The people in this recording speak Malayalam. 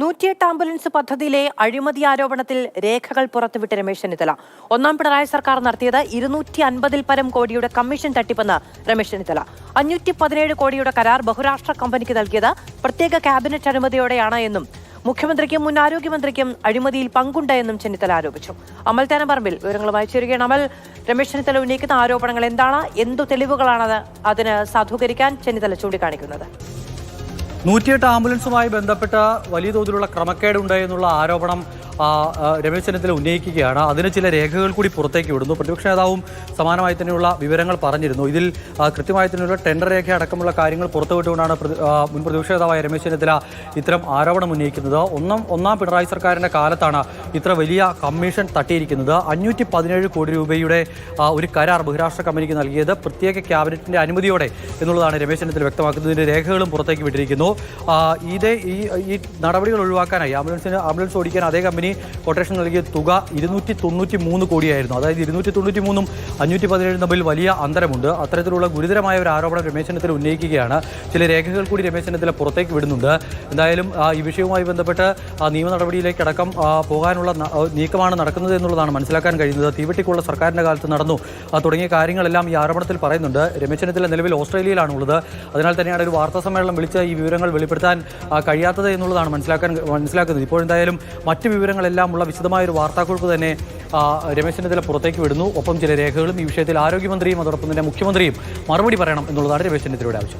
നൂറ്റിയെട്ട് ആംബുലൻസ് പദ്ധതിയിലെ അഴിമതി ആരോപണത്തിൽ രേഖകൾ പുറത്തുവിട്ട് രമേശ് ചെന്നിത്തല. ഒന്നാം പിണറായി സർക്കാർ നടത്തിയത് ഇരുന്നൂറ്റി അൻപതിൽ പരം കോടിയുടെ കമ്മീഷൻ തട്ടിപ്പെന്ന് രമേശ് ചെന്നിത്തല. അഞ്ഞൂറ്റി പതിനേഴ് കോടിയുടെ കരാർ ബഹുരാഷ്ട്ര കമ്പനിക്ക് നൽകിയത് പ്രത്യേക ക്യാബിനറ്റ് അനുമതിയോടെയാണ് എന്നും മുഖ്യമന്ത്രിക്കും മുൻ ആരോഗ്യമന്ത്രിക്കും അഴിമതിയിൽ പങ്കുണ്ടെന്നും ചെന്നിത്തല ആരോപിച്ചു. അമൽ തേനപറമ്പിൽ വിവരങ്ങളുമായി ചേരുകയാണ് അമൽ. രമേശ് ചെന്നിത്തല ഉന്നയിക്കുന്ന ആരോപണങ്ങൾ എന്താണ്? എന്തു തെളിവുകളാണ് അതിന് സാധൂകരിക്കാൻ ചെന്നിത്തല ചൂണ്ടിക്കാണിക്കുന്നത്. നൂറ്റിയെട്ട് ആംബുലൻസുമായി ബന്ധപ്പെട്ട വലിയ തോതിലുള്ള ക്രമക്കേടുണ്ട് എന്നുള്ള ആരോപണം രമേശ് ചെന്നിത്തല ഉന്നയിക്കുകയാണ്. അതിന് ചില രേഖകൾ കൂടി പുറത്തേക്ക് വിടുന്നു. പ്രതിപക്ഷ നേതാവും സമാനമായി തന്നെയുള്ള വിവരങ്ങൾ പറഞ്ഞിരുന്നു. ഇതിൽ കൃത്യമായി തന്നെയുള്ള ടെൻഡർ രേഖ അടക്കമുള്ള കാര്യങ്ങൾ പുറത്തുവിട്ടുകൊണ്ടാണ് മുൻ പ്രതിപക്ഷ നേതാവായ രമേശ് ചെന്നിത്തല ഇത്തരം ആരോപണം ഉന്നയിക്കുന്നത്. ഒന്നാം ഒന്നാം പിണറായി സർക്കാരിന്റെ കാലത്താണ് ഇത്ര വലിയ കമ്മീഷൻ തട്ടിയിരിക്കുന്നത്. അഞ്ഞൂറ്റി പതിനേഴ് കോടി രൂപയുടെ ഒരു കരാർ ബഹുരാഷ്ട്ര കമ്പനിക്ക് നൽകിയത് പ്രത്യേക ക്യാബിനറ്റിന്റെ അനുമതിയോടെ എന്നുള്ളതാണ് രമേശ് ചെന്നിത്തല വ്യക്തമാക്കുന്നത്. ഇതിന്റെ രേഖകളും പുറത്തേക്ക് വിട്ടിരിക്കുന്നു. ഇതേ ഈ ഈ നടപടികൾ ഒഴിവാക്കാനായി ആംബുലൻസിന് ആംബുലൻസ് ഓടിക്കാൻ അതേ കമ്പനി കൊട്ടേഷൻ നൽകിയ തുക ഇരുന്നൂറ്റി തൊണ്ണൂറ്റി മൂന്ന് കോടിയായിരുന്നു. അതായത് ഇരുന്നൂറ്റി തൊണ്ണൂറ്റി മൂന്നും അഞ്ഞൂറ്റി പതിനേഴും തമ്മിൽ വലിയ അന്തരമുണ്ട്. അത്തരത്തിലുള്ള ഗുരുതരമായ ഒരു ആരോപണം രമേശ് ചെന്നിത്തല ഉന്നയിക്കുകയാണ്. ചില രേഖകൾ കൂടി രമേശ് ചെന്നിത്തല പുറത്തേക്ക് വിടുന്നുണ്ട്. എന്തായാലും ഈ വിഷയവുമായി ബന്ധപ്പെട്ട് നിയമ നടപടിയിലേക്കടക്കം അടക്കം പോകാനുള്ള നീക്കമാണ് നടക്കുന്നത് എന്നുള്ളതാണ് മനസ്സിലാക്കാൻ കഴിയുന്നത്. തീവെട്ടിക്കുള്ള സർക്കാരിന്റെ കാലത്ത് നടന്നു. തുടങ്ങിയ കാര്യങ്ങളെല്ലാം ഈ ആരോപണത്തിൽ പറയുന്നുണ്ട്. രമേശ് ചെന്നിത്തല നിലവിൽ ഓസ്ട്രേലിയയിലാണ് ഉള്ളത് അതിനാൽ തന്നെയാണ് ഒരു വാർത്താ സമ്മേളനം വിളിച്ച് ഈ വിവരങ്ങൾ വെളിപ്പെടുത്താൻ കഴിയാത്തത് എന്നുള്ളതാണ് മനസ്സിലാക്കാൻ മനസ്സിലാക്കുന്നത്. ഇപ്പോൾ എന്തായാലും മറ്റ് വിവരങ്ങളെല്ലാം ഉള്ള വിശദമായ ഒരു വാർത്താക്കുറിപ്പ് തന്നെ രമേശ് ചെന്നിത്തല പുറത്തേക്ക് വിടുന്നു. ഒപ്പം ചില രേഖകളും ഈ വിഷയത്തിൽ ആരോഗ്യമന്ത്രിയും അതോടൊപ്പം തന്നെ മുഖ്യമന്ത്രിയും മറുപടി പറയണം എന്നുള്ളതാണ് രമേശ് ചെന്നിത്തലയുടെ ആവശ്യം.